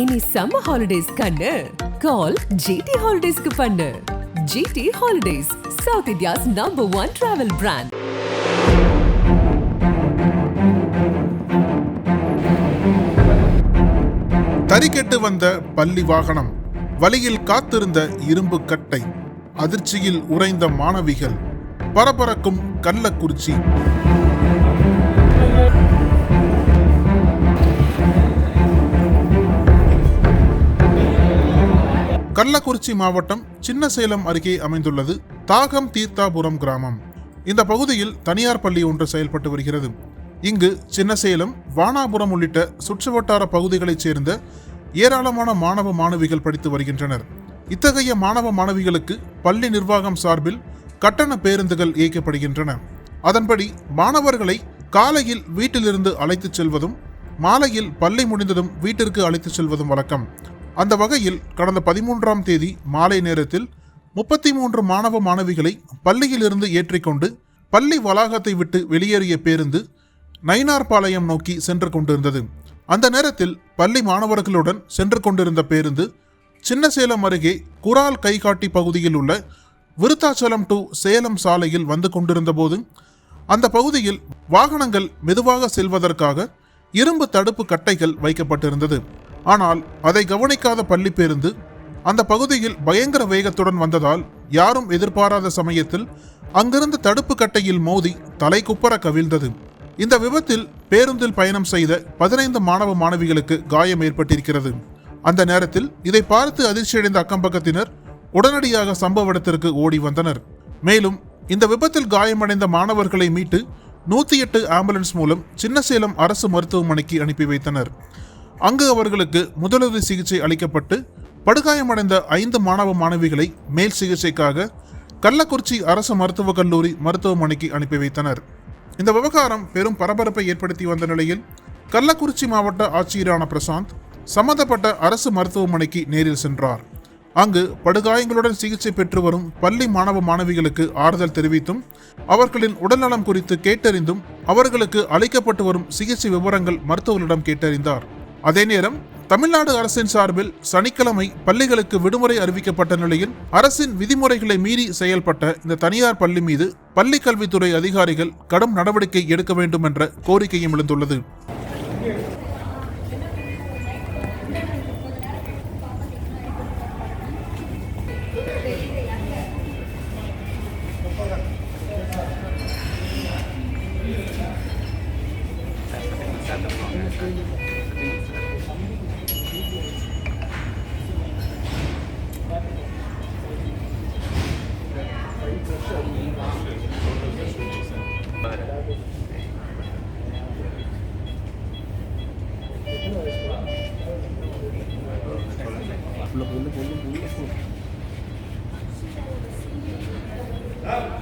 இனி summer holidays கண்ணு. Call GT ஹாலிடேஸ்க்கு பண்ணு. GT holidays south India's number one travel brand தறிக்கெட்டு வந்த பள்ளி வாகனம் வழியில் காத்திருந்த இரும்பு கட்டை அதிர்ச்சியில் உறைந்த மாணவிகள் பரபரக்கும் கள்ளக்குறிச்சி. கள்ளக்குறிச்சி மாவட்டம் சின்னசேலம் அருகே அமைந்துள்ளது தாகம் தீர்த்தாபுரம் கிராமம். இந்த பகுதியில் தனியார் பள்ளி ஒன்று செயல்பட்டு வருகிறது. இங்கு சின்னசேலம் வானாபுரம் உள்ளிட்ட சுற்றுவட்டார பகுதிகளைச் சேர்ந்த ஏராளமான மாணவ மாணவிகள் படித்து வருகின்றனர். இத்தகைய மாணவ மாணவிகளுக்கு பள்ளி நிர்வாகம் சார்பில் கட்டண பேருந்துகள் இயக்கப்படுகின்றன. அதன்படி மாணவர்களை காலையில் வீட்டிலிருந்து அழைத்துச் செல்வதும் மாலையில் பள்ளி முடிந்ததும் வீட்டிற்கு அழைத்துச் செல்வதும் வழக்கம். அந்த வகையில் கடந்த பதிமூன்றாம் தேதி மாலை நேரத்தில் முப்பத்தி மூன்று மாணவ மாணவிகளை பள்ளியிலிருந்து ஏற்றிக்கொண்டு பள்ளி வளாகத்தை விட்டு வெளியேறிய பேருந்து நயினார்பாளையம் நோக்கி சென்று கொண்டிருந்தது. அந்த நேரத்தில் பள்ளி மாணவர்களுடன் சென்று கொண்டிருந்த பேருந்து சின்னசேலம் அருகே குரால் கைகாட்டி பகுதியில் உள்ள விருத்தாச்சலம் டு சேலம் சாலையில் வந்து கொண்டிருந்த போது அந்த பகுதியில் வாகனங்கள் மெதுவாக செல்வதற்காக இரும்பு தடுப்பு கட்டைகள் வைக்கப்பட்டிருந்தது. ஆனால் அதை கவனிக்காத பள்ளி பேருந்து அந்த பகுதியில் பயங்கர வேகத்துடன் வந்ததால் யாரும் எதிர்பாராத சமயத்தில் அங்கிருந்த தடுப்பு கட்டையில் மோதி தலை குப்பர கவிழ்ந்தது. இந்த விபத்தில் பேருந்தில் பயணம் செய்த பதினைந்து மாணவ மாணவிகளுக்கு காயம் ஏற்பட்டிருக்கிறது. அந்த நேரத்தில் இதை பார்த்து அதிர்ச்சியடைந்த அக்கம்பக்கத்தினர் உடனடியாக சம்பவ இடத்திற்கு ஓடி வந்தனர். மேலும் இந்த விபத்தில் காயமடைந்த மாணவர்களை மீட்டு நூற்றி எட்டு ஆம்புலன்ஸ் மூலம் சின்னசேலம் அரசு மருத்துவமனைக்கு அனுப்பி வைத்தனர். அங்கு அவர்களுக்கு முதலுதவி சிகிச்சை அளிக்கப்பட்டு படுகாயமடைந்த ஐந்து மாணவ மாணவிகளை மேல் சிகிச்சைக்காக கள்ளக்குறிச்சி அரசு மருத்துவக் கல்லூரி மருத்துவமனைக்கு அனுப்பி வைத்தனர். இந்த விவகாரம் பெரும் பரபரப்பை ஏற்படுத்தி வந்த நிலையில் கள்ளக்குறிச்சி மாவட்ட ஆட்சியரான பிரசாந்த் சம்பந்தப்பட்ட அரசு மருத்துவமனைக்கு நேரில் சென்றார். அங்கு படுகாயங்களுடன் சிகிச்சை பெற்று வரும் பள்ளி மாணவ மாணவிகளுக்கு ஆறுதல் தெரிவித்தும் அவர்களின் உடல்நலம் குறித்து கேட்டறிந்தும் அவர்களுக்கு அளிக்கப்பட்டு வரும் சிகிச்சை விவரங்கள் மருத்துவர்களிடம் கேட்டறிந்தார். அதே நேரம் தமிழ்நாடு அரசின் சார்பில் சனிக்கிழமை பள்ளிகளுக்கு விடுமுறை அறிவிக்கப்பட்ட நிலையில் அரசின் விதிமுறைகளை மீறி செயல்பட்ட இந்த தனியார் பள்ளி மீது பள்ளி கல்வித்துறை அதிகாரிகள் கடும் நடவடிக்கை எடுக்க வேண்டும் என்ற கோரிக்கையும் எழுந்துள்ளது. Pulo, pulo, pulo, pulo. Ah.